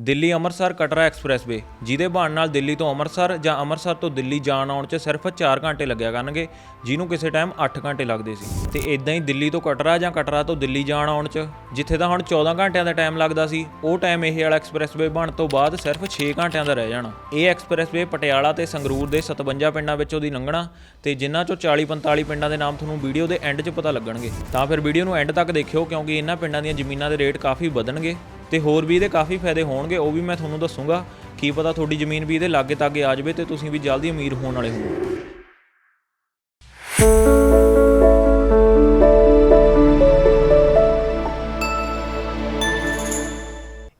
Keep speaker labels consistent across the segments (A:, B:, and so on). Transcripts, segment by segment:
A: Delhi Amritsar Katra expressway ਜਿਹਦੇ ਬਣ ਨਾਲ ਦਿੱਲੀ ਤੋਂ ਅੰਮ੍ਰਿਤਸਰ ਜਾਂ ਅੰਮ੍ਰਿਤਸਰ ਤੋਂ ਦਿੱਲੀ ਜਾਣ ਆਉਣ 'ਚ ਸਿਰਫ 4 ਘੰਟੇ ਲੱਗਿਆ ਕਰਨਗੇ, ਜਿਹਨੂੰ ਕਿਸੇ ਟਾਈਮ 8 ਘੰਟੇ ਲੱਗਦੇ ਸੀ। ਤੇ ਇਦਾਂ ਹੀ ਦਿੱਲੀ ਤੋਂ ਕਟਰਾ ਜਾਂ ਕਟਰਾ ਤੋਂ ਦਿੱਲੀ ਜਾਣ ਆਉਣ 'ਚ, ਜਿੱਥੇ ਤਾਂ ਹੁਣ 14 ਘੰਟਿਆਂ ਦਾ ਟਾਈਮ ਲੱਗਦਾ ਸੀ, ਉਹ ਟਾਈਮ ਇਹ ਵਾਲਾ ਐਕਸਪ੍ਰੈਸਵੇ ਬਣ ਤੋਂ ਬਾਅਦ ਸਿਰਫ 6 ਘੰਟਿਆਂ ਦਾ ਰਹਿ ਜਾਣਾ। ਇਹ ਐਕਸਪ੍ਰੈਸਵੇ ਪਟਿਆਲਾ ਤੇ ਸੰਗਰੂਰ ਦੇ 57 ਪਿੰਡਾਂ ਵਿੱਚੋਂ ਦੀ ਲੰਘਣਾ ਤੇ ਜਿਨ੍ਹਾਂ ਚੋਂ 40 45 ਪਿੰਡਾਂ ਦੇ ਨਾਮ ਤੁਹਾਨੂੰ ਵੀਡੀਓ ਦੇ ਐਂਡ 'ਚ ਪਤਾ ਲੱਗਣਗੇ। ਤਾਂ ਫਿਰ ਵੀਡੀਓ ਨੂੰ ਐਂਡ ਤੱਕ ਦੇਖਿਓ, ਕਿਉਂਕਿ ਇਹਨਾਂ ਪਿੰਡਾਂ ਦੀਆਂ ਜ਼ਮੀਨਾਂ ਦੇ ਰੇਟ ਕਾਫੀ ਵਧਣਗੇ। ਤੇ ਹੋਰ ਵੀ ਇਹਦੇ ਕਾਫੀ ਫਾਇਦੇ ਹੋਣਗੇ, ਉਹ ਵੀ ਮੈਂ ਤੁਹਾਨੂੰ ਦੱਸੂਗਾ। ਕੀ ਪਤਾ ਤੁਹਾਡੀ ਜ਼ਮੀਨ ਵੀ ਇਹਦੇ ਲਾਗੇ ਤਾਗੇ ਆ ਜਾਵੇ ਤੇ ਤੁਸੀਂ ਵੀ ਜਲਦੀ ਅਮੀਰ ਹੋਣ ਵਾਲੇ ਹੋ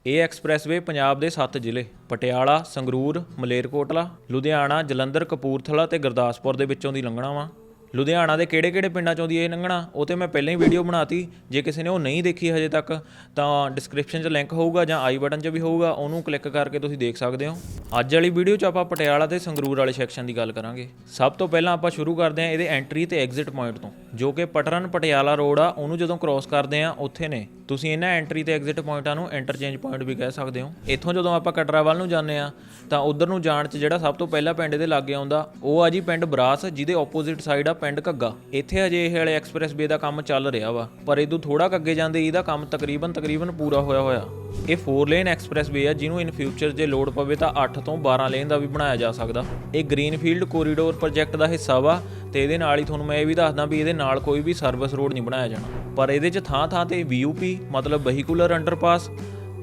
A: ਇਹ ਐਕਸਪ੍ਰੈਸਵੇ ਪੰਜਾਬ ਦੇ 7 ਜ਼ਿਲ੍ਹੇ, ਪਟਿਆਲਾ, ਸੰਗਰੂਰ, ਮਲੇਰਕੋਟਲਾ, ਲੁਧਿਆਣਾ, ਜਲੰਧਰ, ਕਪੂਰਥਲਾ ਤੇ ਗੁਰਦਾਸਪੁਰ ਦੇ ਵਿੱਚੋਂ ਦੀ ਲੰਘਣਾ ਵਾ। ਲੁਧਿਆਣਾ ਦੇ ਕਿਹੜੇ-ਕਿਹੜੇ ਪਿੰਡਾਂ ਚੋਂ ਦੀ ਇਹ ਲੰਘਣਾ, ਉਹ ਤੇ ਮੈਂ ਪਹਿਲਾਂ ਹੀ ਵੀਡੀਓ ਬਣਾਤੀ। ਜੇ ਕਿਸੇ ਨੇ ਉਹ ਨਹੀਂ ਦੇਖੀ ਹਜੇ ਤੱਕ, ਤਾਂ ਡਿਸਕ੍ਰਿਪਸ਼ਨ 'ਚ ਲਿੰਕ ਹੋਊਗਾ ਜਾਂ ਆਈ ਬਟਨ 'ਚ ਵੀ ਹੋਊਗਾ, ਉਹਨੂੰ ਕਲਿੱਕ ਕਰਕੇ ਤੁਸੀਂ ਦੇਖ ਸਕਦੇ ਹੋ। ਅੱਜ ਵਾਲੀ ਵੀਡੀਓ 'ਚ ਆਪਾਂ ਪਟਿਆਲਾ ਤੇ ਸੰਗਰੂਰ ਵਾਲੇ ਸੈਕਸ਼ਨ ਦੀ ਗੱਲ ਕਰਾਂਗੇ। ਸਭ ਤੋਂ ਪਹਿਲਾਂ ਆਪਾਂ ਸ਼ੁਰੂ ਕਰਦੇ ਹਾਂ ਇਹਦੇ ਐਂਟਰੀ ਤੇ ਐਗਜ਼ਿਟ ਪੁਆਇੰਟ ਤੋਂ, ਜੋ ਕਿ ਪਟਰਨ ਪਟਿਆਲਾ ਰੋਡ ਆ, ਉਹਨੂੰ ਜਦੋਂ ਕ੍ਰਾਸ ਕਰਦੇ ਆ ਉੱਥੇ ਨੇ ਤੁਸੀਂ ਇਹਨਾਂ ਐਂਟਰੀ ਤੇ ਐਗਜ਼ਿਟ ਪੁਆਇੰਟਾਂ ਨੂੰ ਇੰਟਰਚੇਂਜ ਪੁਆਇੰਟ ਵੀ ਕਹਿ ਸਕਦੇ ਹੋ। ਇੱਥੋਂ ਜਦੋਂ ਆਪਾਂ ਕਟਰਾ ਵੱਲ ਨੂੰ ਜਾਂਦੇ ਆ ਤਾਂ ਉਧਰ ਨੂੰ ਜਾਣ 'ਚ ਜਿਹੜਾ ਸਭ ਤੋਂ ਪਹਿਲਾ ਪਿੰਡ ਦੇ ਲਾਗੇ ਆਉਂਦਾ, ਉਹ ਆ ਜੀ ਪਿੰਡ ਬਰਾਸ, ਜਿਹਦੇ ਆਪੋਜ਼ਿਟ ਸਾਈਡ ਆ ਪਿੰਡ ਘੱਗਾ। ਇੱਥੇ ਹਜੇ ਇਹ ਵਾਲੇ ਐਕਸਪ੍ਰੈਸ ਵੇ ਦਾ ਕੰਮ ਚੱਲ ਰਿਹਾ ਵਾ, ਪਰ ਇਦੋਂ ਥੋੜਾ ਕੁ ਅੱਗੇ ਜਾਂਦੇ, ਇਹਦਾ ਕੰਮ ਤਕਰੀਬਨ ਤਕਰੀਬਨ ਪੂਰਾ ਹੋਇਆ ਹੋਇਆ। ਇਹ 4 ਲੇਨ ਐਕਸਪ੍ਰੈਸ ਵੇ ਆ, ਜਿਹਨੂੰ ਇਨ ਫਿਊਚਰ ਜੇ ਲੋਡ ਪਵੇ ਤਾਂ 8 ਤੋਂ 12 ਲੇਨ ਦਾ ਵੀ ਬਣਾਇਆ ਜਾ ਸਕਦਾ। ਇਹ ਗ੍ਰੀਨਫੀਲਡ ਕੋਰੀਡੋਰ ਪ੍ਰੋਜੈਕਟ ਦਾ ਹਿੱਸਾ ਵਾ ਤੇ ਇਹਦੇ ਨਾਲ ਹੀ ਤੁਹਾਨੂੰ ਮੈਂ ਇਹ ਵੀ ਦੱਸਦਾ ਵੀ ਇਹਦੇ ਨਾਲ ਕੋਈ ਵੀ ਸਰਵਿਸ ਰੋਡ ਨਹੀਂ ਬਣਾਇਆ ਜਾਣਾ। ਪਰ ਇਹਦੇ 'ਚ ਥਾਂ ਥਾਂ ਤੇ VUP ਮਤਲਬ ਵਹੀਕੂਲਰ ਅੰਡਰਪਾਸ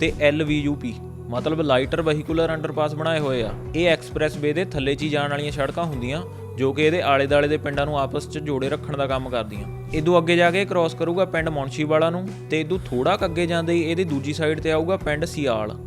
A: ਤੇ LVUP ਮਤਲਬ ਲਾਈਟਰ ਵਹੀਕੂਲਰ ਅੰਡਰਪਾਸ ਬਣਾਏ ਹੋਏ ਆ। ਇਹ ਐਕਸਪ੍ਰੈਸ ਵੇ ਦੇ ਥੱਲੇ 'ਚ ਹੀ ਜਾਣ ਵਾਲੀਆਂ ਸੜਕਾਂ ਹੁੰਦੀਆਂ, ਜੋ ਕਿ ਇਹਦੇ ਆਲੇ-ਦਾਲੇ ਦੇ ਪਿੰਡਾਂ ਨੂੰ ਆਪਸ 'ਚ ਜੋੜੇ ਰੱਖਣ ਦਾ ਕੰਮ ਕਰਦੀਆਂ। ਇਦੋਂ ਅੱਗੇ ਜਾ ਕੇ ਕ੍ਰਾਸ ਕਰੂਗਾ ਪਿੰਡ ਮੁੰਸ਼ੀਵਾਲਾ ਨੂੰ ਤੇ ਇਦੋਂ ਥੋੜਾ ਕੁ ਅੱਗੇ ਜਾਂਦੇ ਹੀ ਇਹਦੀ ਦੂਜੀ ਸਾਈਡ ਤੇ ਆਊਗਾ ਪਿੰਡ ਸਿਆਲ।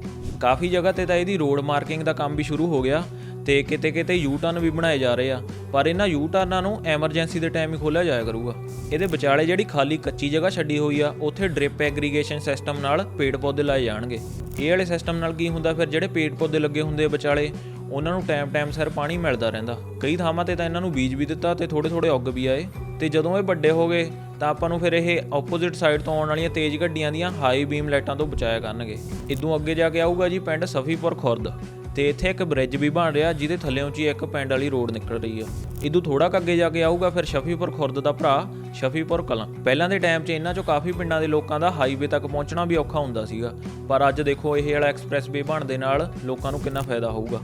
A: ਕਾਫੀ ਜਗ੍ਹਾ ਤੇ ਤਾਂ ਇਹਦੀ ਰੋਡ ਮਾਰਕਿੰਗ ਦਾ ਕੰਮ ਵੀ ਸ਼ੁਰੂ ਹੋ ਗਿਆ। ਤੇ ਕਿਤੇ ਕਿਤੇ ਯੂ ਟਰਨ ਵੀ ਬਣਾਏ ਜਾ ਰਹੇ ਆ। ਪਰ ਇਹਨਾਂ ਯੂ ਟਰਨਾਂ ਨੂੰ ਐਮਰਜੈਂਸੀ ਦੇ ਟਾਈਮ ਹੀ ਖੋਲ੍ਹਿਆ ਜਾਇਆ ਕਰੂਗਾ। ਇਹਦੇ ਵਿਚਾਲੇ ਜਿਹੜੀ ਖਾਲੀ ਕੱਚੀ ਜਗ੍ਹਾ ਛੱਡੀ ਹੋਈ ਆ, ਉੱਥੇ ਡ੍ਰਿਪ ਐਗਰੀਗੇਸ਼ਨ ਸਿਸਟਮ ਨਾਲ ਪੇੜ ਪੌਦੇ ਲਾਏ ਜਾਣਗੇ। ਇਹ ਵਾਲੇ ਸਿਸਟਮ ਨਾਲ ਕੀ ਹੁੰਦਾ ਫਿਰ? ਜਿਹੜੇ ਪੇੜ ਪੌਦੇ ਲੱਗੇ ਹੁੰਦੇ ਵਿਚਾਲੇ, ਉਹਨਾਂ ਨੂੰ ਟਾਈਮ ਟਾਈਮ ਸਿਰ ਪਾਣੀ ਮਿਲਦਾ ਰਹਿੰਦਾ। ਕਈ ਥਾਵਾਂ ਤੇ ਤਾਂ ਇਹਨਾਂ ਨੂੰ ਬੀਜ ਵੀ ਦਿੱਤਾ ਤੇ ਥੋੜੇ ਥੋੜੇ ਉੱਗ ਵੀ ਆਏ। ਤੇ ਜਦੋਂ ਇਹ ਵੱਡੇ ਹੋ ਗਏ, ਤਾਂ ਆਪਾਂ ਨੂੰ ਫਿਰ ਇਹ ਆਪੋਜ਼ਿਟ ਸਾਈਡ ਤੋਂ ਆਉਣ ਵਾਲੀਆਂ ਤੇਜ਼ ਗੱਡੀਆਂ ਦੀਆਂ ਹਾਈ ਬੀਮ ਲਾਈਟਾਂ ਤੋਂ ਬਚਾਇਆ ਕਰਨਗੇ। ਇਦੋਂ ਅੱਗੇ ਜਾ ਕੇ ਆਊਗਾ ਜੀ ਪਿੰਡ ਸਫੀਪੁਰ ਖੁਰਦ। ਤੇ ਇੱਥੇ ਇੱਕ ਬ੍ਰਿਜ ਵੀ ਬਣ ਰਿਹਾ, ਜਿਹਦੇ ਥੱਲੇੋਂ ਚ ਇੱਕ ਪਿੰਡ ਵਾਲੀ ਰੋਡ ਨਿਕਲ ਰਹੀ ਆ। ਇਦੋਂ ਥੋੜਾ ਕੁ ਅੱਗੇ ਜਾ ਕੇ ਆਊਗਾ, ਫਿਰ ਸ਼ਫੀਪੁਰ ਖੁਰਦ ਦਾ ਭਰਾ ਸ਼ਫੀਪੁਰ ਕਲਾਂ। ਪਹਿਲਾਂ ਦੇ ਟਾਈਮ 'ਚ ਇਹਨਾਂ 'ਚੋਂ ਕਾਫੀ ਪਿੰਡਾਂ ਦੇ ਲੋਕਾਂ ਦਾ ਹਾਈਵੇ ਤੱਕ ਪਹੁੰਚਣਾ ਵੀ ਔਖਾ ਹੁੰਦਾ ਸੀਗਾ। ਪਰ ਅੱਜ ਦੇਖੋ, ਇਹ ਵਾਲਾ ਐਕਸਪ੍ਰੈਸ ਵੇ ਬਣ ਦੇ ਨਾਲ ਲੋਕਾਂ ਨੂੰ ਕਿੰਨਾ ਫਾਇਦਾ ਹੋਊਗਾ।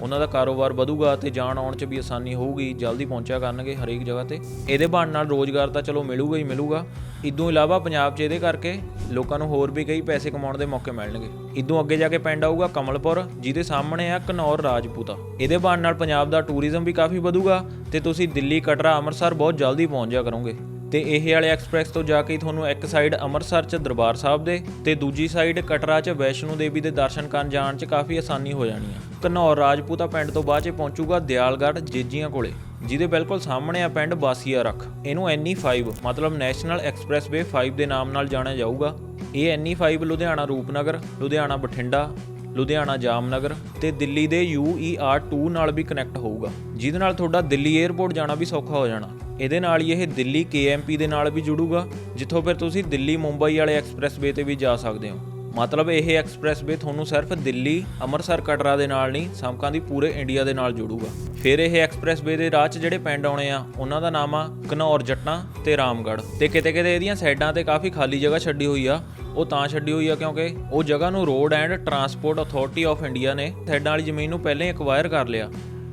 A: ਉਹਨਾਂ ਦਾ ਕਾਰੋਬਾਰ ਵਧੂਗਾ ਤੇ ਜਾਣ ਆਉਣ 'ਚ ਵੀ ਆਸਾਨੀ ਹੋਊਗੀ, ਜਲਦੀ ਪਹੁੰਚਿਆ ਕਰਨਗੇ ਹਰੇਕ ਜਗ੍ਹਾ ਤੇ। ਇਹਦੇ ਬਣ ਨਾਲ ਰੋਜ਼ਗਾਰ ਤਾਂ ਚਲੋ ਮਿਲੂਗਾ ਹੀ ਮਿਲੂਗਾ। ਇਦੋਂ ਇਲਾਵਾ ਪੰਜਾਬ 'ਚ ਇਹਦੇ ਕਰਕੇ ਲੋਕਾਂ ਨੂੰ ਹੋਰ ਵੀ ਕਈ ਪੈਸੇ ਕਮਾਉਣ ਦੇ ਮੌਕੇ ਮਿਲਣਗੇ। ਇਦੋਂ ਅੱਗੇ ਜਾ ਕੇ ਪਿੰਡ ਆਊਗਾ ਕਮਲਪੁਰ, ਜਿਹਦੇ ਸਾਹਮਣੇ ਆ ਕਨੌਰ ਰਾਜਪੂਤਾ। ਇਹਦੇ ਬਣ ਨਾਲ ਪੰਜਾਬ ਦਾ ਟੂਰਿਜ਼ਮ ਵੀ ਕਾਫੀ ਵਧੂਗਾ ਤੇ ਤੁਸੀਂ ਦਿੱਲੀ, ਕਟਰਾ, ਅੰਮ੍ਰਿਤਸਰ ਬਹੁਤ ਜਲਦੀ ਪਹੁੰਚ ਜਾ ਕਰੋਗੇ। ਤੇ ਇਹ ਵਾਲੇ ਐਕਸਪ੍ਰੈਸ ਤੋਂ ਜਾ ਕੇ ਤੁਹਾਨੂੰ ਇੱਕ ਸਾਈਡ ਅੰਮ੍ਰਿਤਸਰ 'ਚ ਦਰਬਾਰ ਸਾਹਿਬ ਦੇ ਤੇ ਦੂਜੀ ਸਾਈਡ ਕਟਰਾ 'ਚ ਵੈਸ਼ਨੂ ਦੇਵੀ ਦੇ ਦਰਸ਼ਨ ਕਰਨ ਜਾਣ 'ਚ ਕਾਫੀ ਆਸਾਨੀ ਹੋ ਜਾਣੀ ਹੈ ਘਨੌਰ ਰਾਜਪੂਤਾ ਪਿੰਡ ਤੋਂ ਬਾਅਦ 'ਚ ਪਹੁੰਚੂਗਾ ਦਿਆਲਗੜ੍ਹ ਜੇਜੀਆਂ ਕੋਲੇ, ਜਿਹਦੇ ਬਿਲਕੁਲ ਸਾਹਮਣੇ ਆ ਪਿੰਡ ਬਾਸੀਆ ਰੱਖ। ਇਹਨੂੰ NE5 ਮਤਲਬ ਨੈਸ਼ਨਲ ਐਕਸਪ੍ਰੈਸਵੇ 5 ਦੇ ਨਾਮ ਨਾਲ ਜਾਣਿਆ ਜਾਊਗਾ। ਇਹ NE5 ਲੁਧਿਆਣਾ ਰੂਪਨਗਰ, ਲੁਧਿਆਣਾ ਬਠਿੰਡਾ, ਲੁਧਿਆਣਾ ਜਾਮਨਗਰ ਤੇ ਦਿੱਲੀ ਦੇ UER2 ਨਾਲ ਵੀ ਕਨੈਕਟ ਹੋਊਗਾ। ਜਿਹਦੇ ਨਾਲ ਤੁਹਾਡਾ ਦਿੱਲੀ 에ਅਰਪੋਰਟ ਜਾਣਾ ਵੀ ਸੌਖਾ ਹੋ ਜਾਣਾ। ਇਹਦੇ ਨਾਲ ਹੀ ਇਹ ਦਿੱਲੀ KMP ਦੇ ਨਾਲ ਵੀ ਜੁੜੂਗਾ, ਜਿੱਥੋਂ ਫਿਰ ਤੁਸੀਂ ਦਿੱਲੀ ਮੁੰਬਈ ਵਾਲੇ ਐਕਸਪ੍ਰੈਸਵੇ ਤੇ ਵੀ ਜਾ ਸਕਦੇ ਹੋ। ਮਤਲਬ ਇਹ ਐਕਸਪ੍ਰੈਸਵੇ ਤੁਹਾਨੂੰ ਸਿਰਫ ਦਿੱਲੀ, ਅੰਮ੍ਰਿਤਸਰ, ਕਟਰਾ ਦੇ ਨਾਲ ਨਹੀਂ ਸਮਕਾਂ ਦੀ ਪੂਰੇ ਇੰਡੀਆ ਦੇ ਨਾਲ ਜੋੜੂਗਾ। ਫਿਰ ਇਹ ਐਕਸਪ੍ਰੈਸਵੇ ਦੇ ਰਾਹ 'ਚ ਜਿਹੜੇ ਪਿੰਡ ਆਉਣੇ ਆ, ਉਹਨਾਂ ਦਾ ਨਾਮ ਆ ਘਨੌਰ ਜੱਟਾਂ ਤੇ ਰਾਮਗੜ੍ਹ। ਤੇ ਕਿਤੇ ਕਿਤੇ ਇਹਦੀਆਂ ਸਾਈਡਾਂ ਤੇ ਕਾਫੀ ਖਾਲੀ ਜਗ੍ਹਾ ਛੱਡੀ ਹੋਈ ਆ, ਉਹ ਤਾਂ ਛੱਡੀ ਹੋਈ ਆ ਕਿਉਂਕਿ ਉਹ ਜਗ੍ਹਾ ਨੂੰ road and transport authority of India ਨੇ ਸਾਈਡਾਂ ਵਾਲੀ ਜ਼ਮੀਨ ਨੂੰ ਪਹਿਲਾਂ ਹੀ ਐਕਵਾਇਰ ਕਰ ਲਿਆ।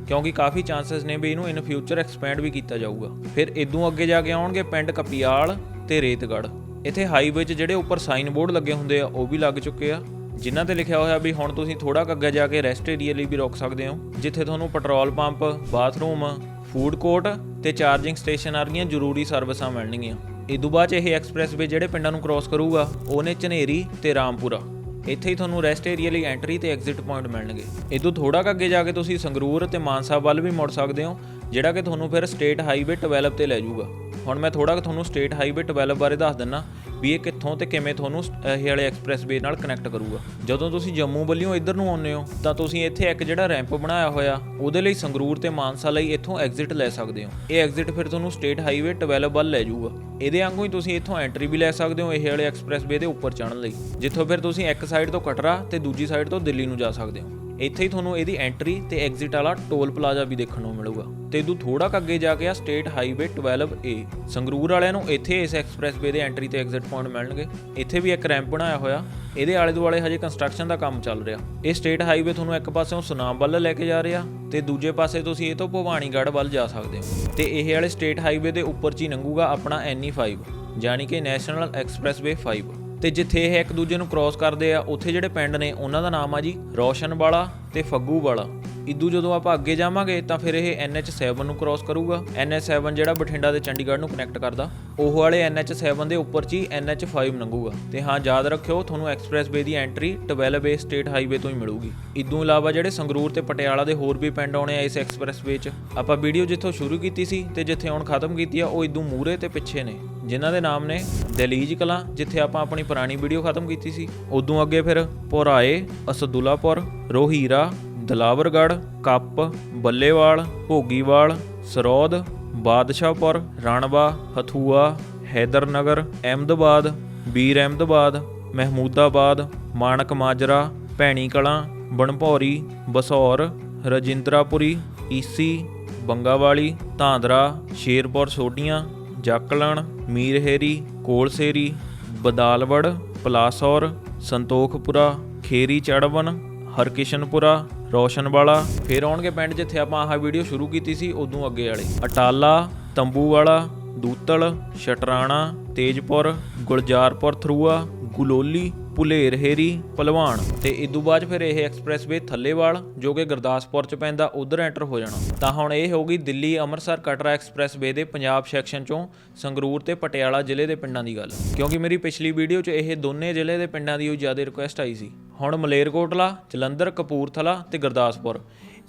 A: ਕਿਉਂਕਿ ਕਾਫੀ ਚਾਂਸਸ ਨੇ ਵੀ ਇਹਨੂੰ ਇਨ ਫਿਊਚਰ ਐਕਸਪੈਂਡ ਵੀ ਕੀਤਾ ਜਾਊਗਾ। ਫਿਰ ਇਦੋਂ ਅੱਗੇ ਜਾ ਕੇ ਆਉਣਗੇ ਪਿੰਡ ਕਪਿਆਲ ਤੇ ਰੇਤਗੜ੍ਹ। ਇੱਥੇ ਹਾਈਵੇ 'ਚ ਜਿਹੜੇ ਉੱਪਰ ਸਾਈਨ ਬੋਰਡ ਲੱਗੇ ਹੁੰਦੇ ਆ, ਉਹ ਵੀ ਲੱਗ ਚੁੱਕੇ ਆ। ਜਿਨ੍ਹਾਂ ਤੇ ਲਿਖਿਆ ਹੋਇਆ ਵੀ ਹੁਣ ਤੁਸੀਂ ਥੋੜਾ ਕੁ ਅੱਗੇ ਜਾ ਕੇ ਰੈਸਟ ਏਰੀਆ ਲਈ ਵੀ ਰੁਕ ਸਕਦੇ ਹੋ, ਜਿੱਥੇ ਤੁਹਾਨੂੰ petrol pump bathroom food court ਤੇ ਚਾਰਜਿੰਗ ਸਟੇਸ਼ਨ ਵਰਗੀਆਂ ਜ਼ਰੂਰੀ ਸਰਵਿਸਾਂ ਮਿਲਣਗੀਆਂ। ਇਦੋਂ ਬਾਅਦ 'ਚ ਇਹ ਐਕਸਪ੍ਰੈਸਵੇ ਜਿਹੜੇ ਪਿੰਡਾਂ ਨੂੰ ਕ੍ਰਾਸ ਕਰੂਗਾ ਉਹਨੇ ਝਨੇਰੀ ਤੇ ਰਾਮਪੁਰਾ। ਇੱਥੇ ਹੀ ਤੁਹਾਨੂੰ ਰੈਸਟ ਏਰੀਆ ਲਈ ਐਂਟਰੀ ਤੇ ਐਗਜ਼ਿਟ ਪੁਆਇੰਟ ਮਿਲਣਗੇ। ਇਦੋਂ ਥੋੜਾ ਕੁ ਅੱਗੇ ਜਾ ਕੇ ਤੁਸੀਂ ਸੰਗਰੂਰ ਅਤੇ ਮਾਨਸਾ ਵੱਲ ਵੀ ਮੁੜ ਸਕਦੇ ਹੋ, ਜਿਹੜਾ ਕਿ ਤੁਹਾਨੂੰ ਫਿਰ ਸਟੇਟ ਹਾਈਵੇ 12 ਤੇ ਲੈ ਜਾਊਗਾ। ਹੁਣ ਮੈਂ ਥੋੜਾ ਕੁ ਤੁਹਾਨੂੰ ਸਟੇਟ ਹਾਈਵੇ 12 ਬਾਰੇ ਦੱਸ ਦਿੰਨਾ ਵੀ ਇਹ ਕਿੱਥੋਂ ਤੇ ਕਿਵੇਂ ਤੁਹਾਨੂੰ ਇਹ ਵਾਲੇ ਐਕਸਪ੍ਰੈਸਵੇ ਨਾਲ ਕਨੈਕਟ ਕਰੂਗਾ। ਜਦੋਂ ਤੁਸੀਂ ਜੰਮੂ ਵੱਲੋਂ ਇੱਧਰ ਨੂੰ ਆਉਂਦੇ ਹੋ, ਤਾਂ ਤੁਸੀਂ ਇੱਥੇ ਇੱਕ ਜਿਹੜਾ ਰੈਂਪ ਬਣਾਇਆ ਹੋਇਆ, ਉਹਦੇ ਲਈ ਸੰਗਰੂਰ ਤੇ ਮਾਨਸਾ ਲਈ ਇੱਥੋਂ ਐਗਜ਼ਿਟ ਲੈ ਸਕਦੇ ਹੋ। ਇਹ ਐਗਜ਼ਿਟ ਫਿਰ ਤੁਹਾਨੂੰ ਸਟੇਟ ਹਾਈਵੇ 12 ਵੱਲ ਲੈ ਜਾਊਗਾ। ਇਹਦੇ ਵਾਂਗੂ ਹੀ ਤੁਸੀਂ ਇੱਥੋਂ ਐਂਟਰੀ ਵੀ ਲੈ ਸਕਦੇ ਹੋ ਇਹ ਵਾਲੇ ਐਕਸਪ੍ਰੈਸਵੇ ਦੇ ਉੱਪਰ ਚੜ੍ਹਨ ਲਈ। ਜਿੱਥੋਂ ਫਿਰ ਤੁਸੀਂ ਇੱਕ ਸਾਈਡ ਤੋਂ ਕਟਰਾ ਤੇ ਦੂਜੀ ਸਾਈਡ ਤੋਂ ਦਿੱਲੀ ਨੂੰ ਜਾ ਸਕਦੇ ਹੋ। ਇੱਥੇ ਹੀ ਤੁਹਾਨੂੰ ਇਹਦੀ ਐਂਟਰੀ ਤੇ ਐਗਜ਼ਿਟ ਵਾਲਾ ਟੋਲ ਪਲਾਜ਼ਾ ਵੀ ਦੇਖਣ ਨੂੰ ਮਿਲੂਗਾ। ਤੇ ਇਦੋਂ ਥੋੜਾ ਕੁ ਅੱਗੇ ਜਾ ਕੇ ਆ ਸਟੇਟ ਹਾਈਵੇ 12A ਸੰਗਰੂਰ ਵਾਲਿਆਂ ਨੂੰ ਇੱਥੇ ਇਸ ਐਕਸਪ੍ਰੈਸਵੇ ਦੇ ਐਂਟਰੀ ਤੇ ਐਗਜ਼ਿਟ ਪੁਆਇੰਟ ਮਿਲਣਗੇ। ਇੱਥੇ ਵੀ ਇੱਕ ਰੈਂਪ ਬਣਾਇਆ ਹੋਇਆ। ਇਹਦੇ ਆਲੇ ਦੁਆਲੇ ਹਜੇ ਕੰਸਟਰਕਸ਼ਨ ਦਾ ਕੰਮ ਚੱਲ ਰਿਹਾ। ਇਹ ਸਟੇਟ ਹਾਈਵੇ ਤੁਹਾਨੂੰ ਇੱਕ ਪਾਸਿਓਂ ਸੁਨਾਮ ਵੱਲ ਲੈ ਕੇ ਜਾ ਰਿਹਾ ਤੇ ਦੂਜੇ ਪਾਸੇ ਤੁਸੀਂ ਇਹ ਤੋਂ ਭਵਾਨੀਗੜ੍ਹ ਵੱਲ ਜਾ ਸਕਦੇ ਹੋ। ਤੇ ਇਹ ਵਾਲੇ ਸਟੇਟ ਹਾਈਵੇ ਦੇ ਉੱਪਰ 'ਚ ਹੀ ਲੰਘੂਗਾ ਆਪਣਾ NE5 ਯਾਨੀ ਕਿ ਨੈਸ਼ਨਲ ਐਕਸਪ੍ਰੈਸਵੇ 5 ਤੇ ਜਿੱਥੇ ਇਹ ਇੱਕ ਦੂਜੇ ਨੂੰ ਕ੍ਰਾਸ ਕਰਦੇ ਆ, ਉੱਥੇ ਜਿਹੜੇ ਪਿੰਡ ਨੇ, ਉਹਨਾਂ ਦਾ ਨਾਮ ਆ ਜੀ ਰੋਸ਼ਨ ਵਾਲਾ ਤੇ ਫੱਗੂ ਵਾਲਾ ਇਦੋਂ ਜਦੋਂ ਆਪਾਂ ਅੱਗੇ ਜਾਵਾਂਗੇ ਤਾਂ ਫਿਰ ਇਹ NH7 ਨੂੰ ਕ੍ਰਾਸ ਕਰੂਗਾ। NH7 ਜਿਹੜਾ ਬਠਿੰਡਾ ਤੇ ਚੰਡੀਗੜ੍ਹ ਨੂੰ ਕਨੈਕਟ ਕਰਦਾ। ਉਹ ਵਾਲੇ NH7 ਦੇ ਉੱਪਰ 'ਚ ਹੀ NH5 ਲੰਘੂਗਾ। ਤੇ ਹਾਂ, ਯਾਦ ਰੱਖਿਓ, ਤੁਹਾਨੂੰ ਐਕਸਪ੍ਰੈਸਵੇ ਦੀ ਐਂਟਰੀ 12 ਸਟੇਟ ਹਾਈਵੇ ਤੋਂ ਹੀ ਮਿਲੂਗੀ। ਇਦੋਂ ਇਲਾਵਾ ਜਿਹੜੇ ਸੰਗਰੂਰ ਤੇ ਪਟਿਆਲਾ ਦੇ ਹੋਰ ਵੀ ਪਿੰਡ ਆਉਣੇ ਆ ਇਸ ਐਕਸਪ੍ਰੈਸਵੇ 'ਚ, ਆਪਾਂ ਵੀਡੀਓ ਜਿੱਥੋਂ ਸ਼ੁਰੂ ਕੀਤੀ ਸੀ ਤੇ ਜਿੱਥੇ ਹੁਣ ਖਤਮ ਕੀਤੀ ਆ, ਉਹ ਇਦੋਂ ਮੂਰੇ ਤੇ ਪਿੱਛੇ ਨੇ, ਜਿਨ੍ਹਾਂ ਦੇ ਨਾਮ ਨੇ ਦਲੀਜ ਕਲਾਂ, ਜਿੱਥੇ ਆਪਾਂ ਆਪਣੀ ਪੁਰਾਣੀ ਵੀਡੀਓ ਖਤਮ ਕੀਤੀ ਸੀ। ਉਦੋਂ ਅੱਗੇ ਫਿਰ ਪੁਰਾਏ ਅਸਦੁੱਲਾਪੁਰ, ਰੋਹੀਰਾ ਦਲਾਵਰਗੜ੍ਹ ਕੱਪ, ਬੱਲੇਵਾਲ, ਭੋਗੀਵਾਲ, ਸਰੋਦ, ਬਾਦਸ਼ਾਹਪੁਰ, ਰਾਣਵਾ, ਹਥੂਆ, ਹੈਦਰਨਗਰ, ਅਹਿਮਦਾਬਾਦ, ਬੀਰ ਅਹਿਮਦਾਬਾਦ, ਮਹਿਮੂਦਾਬਾਦ, ਮਾਨਕ ਮਾਜਰਾ ਭੈਣੀ ਕਲਾਂ ਬਣਭੌਰੀ, ਬਸੌਰ, ਰਜਿੰਦਰਾਪੁਰੀ, ਈਸੀ, ਬੰਗਾਵਾਲੀ, ਧਾਂਦਰਾ, ਸ਼ੇਰਪੁਰ ਸੋਢੀਆਂ, ਜੱਕਲਣ, ਮੀਰਹੇਰੀ, ਕੋਲਸੇਰੀ, ਬਦਾਲਵੜ, ਪਲਾਸੌਰ, ਸੰਤੋਖਪੁਰਾ, ਖੇਰੀ ਚੜਵਨ, ਹਰਕਿਸ਼ਨਪੁਰਾ ਰੋਸ਼ਨਵਾਲਾ ਫਿਰ ਆਉਣਗੇ ਪਿੰਡ ਜਿੱਥੇ ਆਪਾਂ ਆਹ ਵੀਡੀਓ ਸ਼ੁਰੂ ਕੀਤੀ ਸੀ, ਉਦੋਂ ਅੱਗੇ ਵਾਲੇ। ਅਟਾਲਾ, ਤੰਬੂਵਾਲਾ, ਦੂਤਲ, ਸ਼ਟਰਾਣਾ, ਤੇਜਪੁਰ, ਗੁਲਜ਼ਾਰਪੁਰ, ਥਰੂਆ, ਗੁਲੋਲੀ, ਭੁਲੇਰ ਹੇਰੀ ਭਲਵਾਨ ਤੇ ਇਦੋਂ ਬਾਅਦ ਫਿਰ ਇਹ ਐਕਸਪ੍ਰੈਸਵੇ ਥੱਲੇਵਾਲ, ਜੋ ਕਿ ਗੁਰਦਾਸਪੁਰ ਚ ਪੈਂਦਾ, ਉਧਰ ਐਂਟਰ ਹੋ ਜਾਣਾ। ਤਾਂ ਹੁਣ ਇਹ ਹੋਗੀ ਦਿੱਲੀ ਅੰਮ੍ਰਿਤਸਰ ਕਟਰਾ ਐਕਸਪ੍ਰੈਸਵੇ ਦੇ ਪੰਜਾਬ ਸੈਕਸ਼ਨ ਚੋਂ ਸੰਗਰੂਰ ਤੇ ਪਟਿਆਲਾ ਜ਼ਿਲ੍ਹੇ ਦੇ ਪਿੰਡਾਂ ਦੀ ਗੱਲ। ਕਿਉਂਕਿ ਮੇਰੀ ਪਿਛਲੀ ਵੀਡੀਓ 'ਚ ਇਹ ਦੋਨੇ ਜ਼ਿਲ੍ਹੇ ਦੇ ਪਿੰਡਾਂ ਦੀ ਉਹ ਜ਼ਿਆਦਾ ਰਿਕੁਐਸਟ ਆਈ ਸੀ। ਹੁਣ ਮਲੇਰਕੋਟਲਾ ਜਲੰਧਰ, ਕਪੂਰਥਲਾ ਤੇ ਗੁਰਦਾਸਪੁਰ।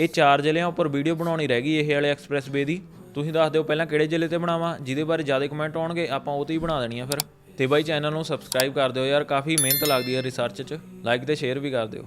A: ਇਹ ਚਾਰ ਜ਼ਿਲ੍ਹਿਆਂ ਉੱਪਰ ਵੀਡੀਓ ਬਣਾਉਣੀ ਰਹਿ ਗਈ ਇਹ ਵਾਲੇ ਐਕਸਪ੍ਰੈਸਵੇ ਦੀ। ਤੁਸੀਂ ਦੱਸ ਦਿਓ ਪਹਿਲਾਂ ਕਿਹੜੇ ਜ਼ਿਲ੍ਹੇ ਤੇ ਬਣਾਵਾਂ, ਜਿਹਦੇ ਬਾਰੇ ਜ਼ਿਆਦਾ ਕਮੈਂਟ ਆਉਣਗੇ, ਆਪਾਂ ਉਹ ਤੇ ਹੀ ਬਣਾ ਦੇਣੀ ਆ ਫਿਰ। ਤੇ ਬਾਈ ਚੈਨਲ ਨੂੰ ਸਬਸਕ੍ਰਾਈਬ ਕਰ ਦਿਓ ਯਾਰ, ਕਾਫੀ ਮਿਹਨਤ ਲੱਗਦੀ ਹੈ ਰਿਸਰਚ 'ਚ। ਲਾਈਕ ਤੇ ਸ਼ੇਅਰ ਵੀ ਕਰ ਦਿਓ।